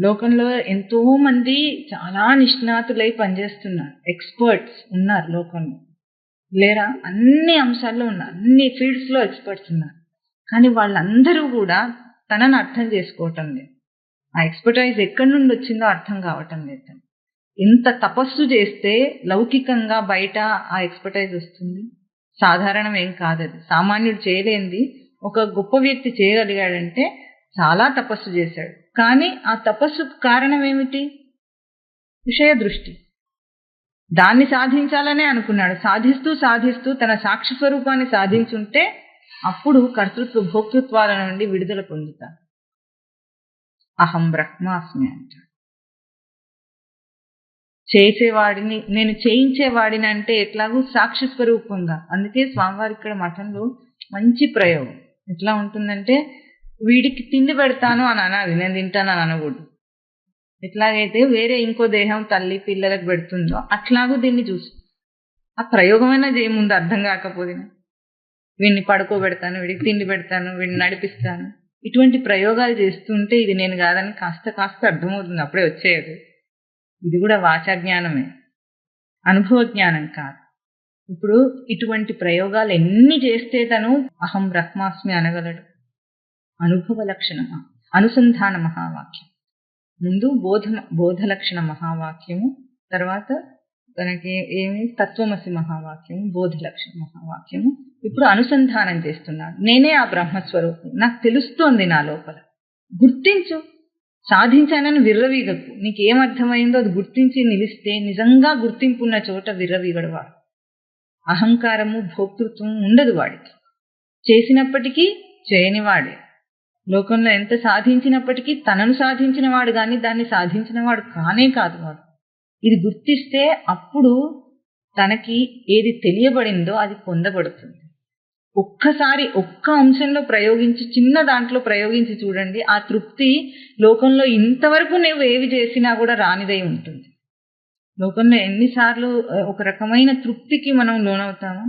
లోకంలో ఎంతో మంది చాలా నిష్ణాతులై పనిచేస్తున్నారు. ఎక్స్పర్ట్స్ ఉన్నారు లోకంలో. లేరా? అన్ని అంశాల్లో ఉన్నారు. అన్ని ఫీల్డ్స్లో ఎక్స్పర్ట్స్ ఉన్నారు. కానీ వాళ్ళందరూ కూడా తనని అర్థం చేసుకోవటం లేదు. ఆ ఎక్స్పర్టైజ్ ఎక్కడి నుండి వచ్చిందో అర్థం కావటం లేదు ఇంత తపస్సు చేస్తే లౌకికంగా బయట ఆ ఎక్స్పర్టైజ్ వస్తుంది? సాధారణం ఏం కాదు అది. సామాన్యుడు చేయలేంది ఒక గొప్ప వ్యక్తి చేయగలిగాడంటే చాలా తపస్సు చేశాడు. కానీ ఆ తపస్సు కారణం ఏమిటి విషయ దృష్టి దాన్ని సాధించాలనే అనుకున్నాడు. సాధిస్తూ సాధిస్తూ తన సాక్షి స్వరూపాన్ని సాధించుంటే అప్పుడు కర్తృత్వ భోక్తృత్వాల నుండి విడుదల పొందుతాడు అహం బ్రహ్మాస్మి అంటాడు చేసేవాడిని నేను చేయించేవాడిని అంటే ఎట్లాగూ సాక్షి స్వరూపంగా. అందుకే స్వామివారి ఇక్కడ మఠంలో మంచి ప్రయోగం. ఎట్లా ఉంటుందంటే వీడికి తిండి పెడతాను అని అనాలి నేను తింటాను అని అనకూడదు. ఎట్లాగైతే వేరే ఇంకో దేహం తల్లి పిల్లలకు పెడుతుందో అట్లాగూ దీన్ని చూసి ఆ ప్రయోగమైనా చేయముందు అర్థం కాకపోతే వీడిని పడుకోబెడతాను వీడికి తిండి పెడతాను వీడిని నడిపిస్తాను. ఇటువంటి ప్రయోగాలు చేస్తుంటే ఇది నేను కాదని కాస్త కాస్త అర్థమవుతుంది అప్పుడే వచ్చేది ఇది కూడా వాచాజ్ఞానమే అనుభవ జ్ఞానం కాదు. ఇప్పుడు ఇటువంటి ప్రయోగాలు ఎన్ని చేస్తే తను అహం బ్రహ్మాస్మి అనగలడు. అనుభవ లక్షణ అనుసంధాన మహావాక్యం ముందు బోధ బోధలక్షణ మహావాక్యము తర్వాత తనకి ఏమి? తత్వమసి మహావాక్యము బోధలక్షణ మహావాక్యము. ఇప్పుడు అనుసంధానం చేస్తున్నాడు నేనే ఆ బ్రహ్మస్వరూపం నాకు తెలుస్తోంది నా లోపల. గుర్తించు. సాధించానని విర్రవీగకు. నీకేమర్థమైందో అది గుర్తించి నిలిస్తే నిజంగా గుర్తింపు ఉన్న చోట విర్రవీగడు వాడు. అహంకారము భోక్తృత్వం ఉండదు వాడికి. చేసినప్పటికీ చేయనివాడే. లోకంలో ఎంత సాధించినప్పటికీ తనను సాధించిన వాడు కానీ దాన్ని సాధించిన వాడు కానే కాదు వాడు. ఇది గుర్తిస్తే అప్పుడు తనకి ఏది తెలియబడిందో అది పొందబడుతుంది. ఒక్కసారి ఒక్క అంశంలో ప్రయోగించి చిన్న దాంట్లో ప్రయోగించి చూడండి ఆ తృప్తి లోకంలో ఇంతవరకు నువ్వు ఏవి చేసినా కూడా రానిదై ఉంటుంది. లోకంలో ఎన్నిసార్లు ఒక రకమైన తృప్తికి మనం లోనవుతాము?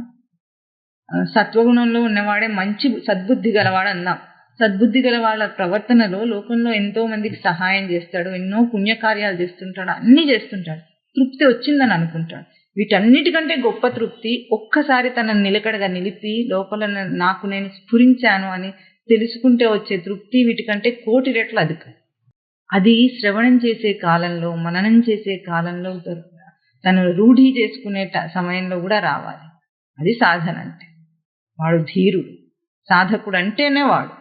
సత్వగుణంలో ఉన్నవాడే మంచి సద్బుద్ధి గలవాడు అందాం సద్బుద్ధి గల వాళ్ళ ప్రవర్తనలో లోకంలో ఎంతో మందికి సహాయం చేస్తాడు ఎన్నో పుణ్యకార్యాలు చేస్తుంటాడు అన్ని చేస్తుంటాడు. తృప్తి వచ్చిందని అనుకుంటాడు. వీటన్నిటికంటే గొప్ప తృప్తి ఒక్కసారి తనను నిలకడగా నిలిపి లోపల నాకు నేను స్ఫురించాను అని తెలుసుకుంటే వచ్చే తృప్తి వీటికంటే కోటి రెట్లు అధికం. అది శ్రవణం చేసే కాలంలో మననం చేసే కాలంలో తను రూఢి చేసుకునే సమయంలో కూడా రావాలి. అది సాధన అంటే. వాడు ధీరుడు. సాధకుడు అంటేనే వాడు.